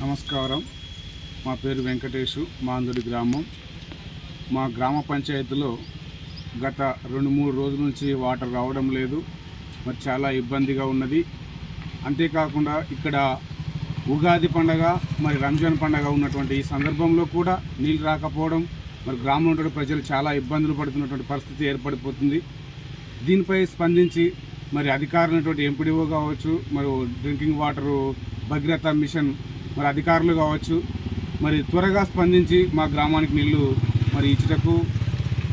నమస్కారం. మా పేరు వెంకటేషు మాందుడి గ్రామం. మా గ్రామ పంచాయతీలో గత రెండు మూడు రోజుల నుంచి వాటర్ రావడం లేదు. మరి చాలా ఇబ్బందిగా ఉన్నది. అంతేకాకుండా ఇక్కడ ఉగాది పండగ మరి రంజాన్ పండగ ఉన్నటువంటి ఈ సందర్భంలో కూడా నీళ్ళు రాకపోవడం మరి గ్రామంలో ప్రజలు చాలా ఇబ్బందులు పడుతున్నటువంటి పరిస్థితి ఏర్పడిపోతుంది. దీనిపై స్పందించి మరి అధికారులైనటువంటి ఎంపీడీఓ కావచ్చు మరి డ్రింకింగ్ వాటరు భగీరథ మిషన్ మరి అధికారులు కావచ్చు మరి త్వరగా స్పందించి మా గ్రామానికి నీళ్ళు మరి ఇచ్చుటకు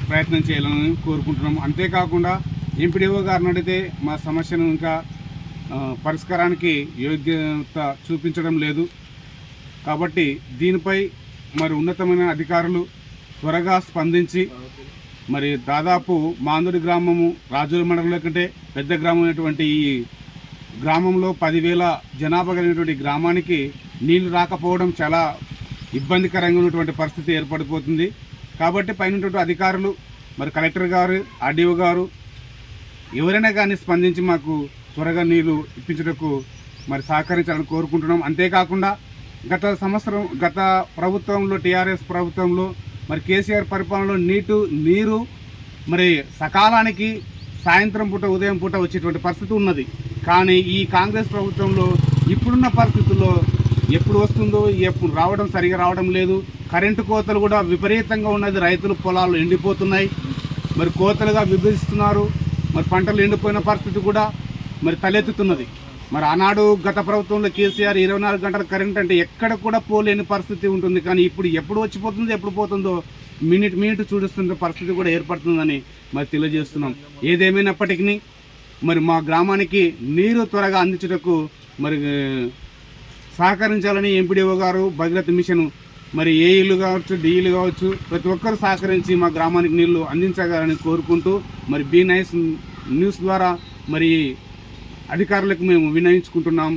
ప్రయత్నం చేయాలని కోరుకుంటున్నాం అంతేకాకుండా ఎంపీడీఓ గారిని అడిగితే మా సమస్యను ఇంకా పరిష్కారానికి యోగ్యత చూపించడం లేదు. కాబట్టి దీనిపై మరి ఉన్నతమైన అధికారులు త్వరగా స్పందించి మరి దాదాపు మాందుడి గ్రామము రాజుల మండలంలో కంటే పెద్ద గ్రామం అయినటువంటి ఈ గ్రామంలో పదివేల జనాభా కలిగినటువంటి గ్రామానికి నీళ్ళు రాకపోవడం చాలా ఇబ్బందికరంగా ఉన్నటువంటి పరిస్థితి ఏర్పడిపోతుంది. కాబట్టి పైన అధికారులు మరి కలెక్టర్ గారు ఆర్డీఓ గారు ఎవరైనా కానీ స్పందించి మాకు త్వరగా నీళ్ళు ఇప్పించుటకు మరి సహకరించాలని కోరుకుంటున్నాం. అంతేకాకుండా గత సంవత్సరం గత ప్రభుత్వంలో టీఆర్ఎస్ ప్రభుత్వంలో మరి కేసీఆర్ పరిపాలనలో నీటు నీరు మరి సకాలానికి సాయంత్రం పూట ఉదయం పూట వచ్చేటువంటి పరిస్థితి ఉన్నది. కానీ ఈ కాంగ్రెస్ ప్రభుత్వంలో ఇప్పుడున్న పరిస్థితుల్లో ఎప్పుడు వస్తుందో ఎప్పుడు రావడం సరిగా రావడం లేదు. కరెంటు కోతలు కూడా విపరీతంగా ఉన్నది. రైతులు పొలాలు ఎండిపోతున్నాయి. మరి కోతలుగా విభజిస్తున్నారు. మరి పంటలు ఎండిపోయిన పరిస్థితి కూడా మరి తలెత్తుతున్నది. మరి ఆనాడు గత ప్రభుత్వంలో కేసీఆర్ ఇరవై నాలుగు గంటల కరెంట్ అంటే ఎక్కడ కూడా పోలేని పరిస్థితి ఉంటుంది. కానీ ఇప్పుడు ఎప్పుడు వచ్చిపోతుందో ఎప్పుడు పోతుందో మినిట్ మినిట్ చూడుస్తున్న పరిస్థితి కూడా ఏర్పడుతుందని మరి తెలియజేస్తున్నాం. ఏదేమైనప్పటికీ మరి మా గ్రామానికి నీరు త్వరగా అందించుటకు మరి సహకరించాలని ఎంపీడీఓ గారు భగీరథ మిషన్ మరి ఏఈలు కావచ్చు డిఈలు కావచ్చు ప్రతి ఒక్కరు సహకరించి మా గ్రామానికి నీళ్ళు అందించగలని కోరుకుంటూ మరి బీ నైస్ న్యూస్ ద్వారా మరి అధికారులకు మేము వినయించుకుంటున్నాం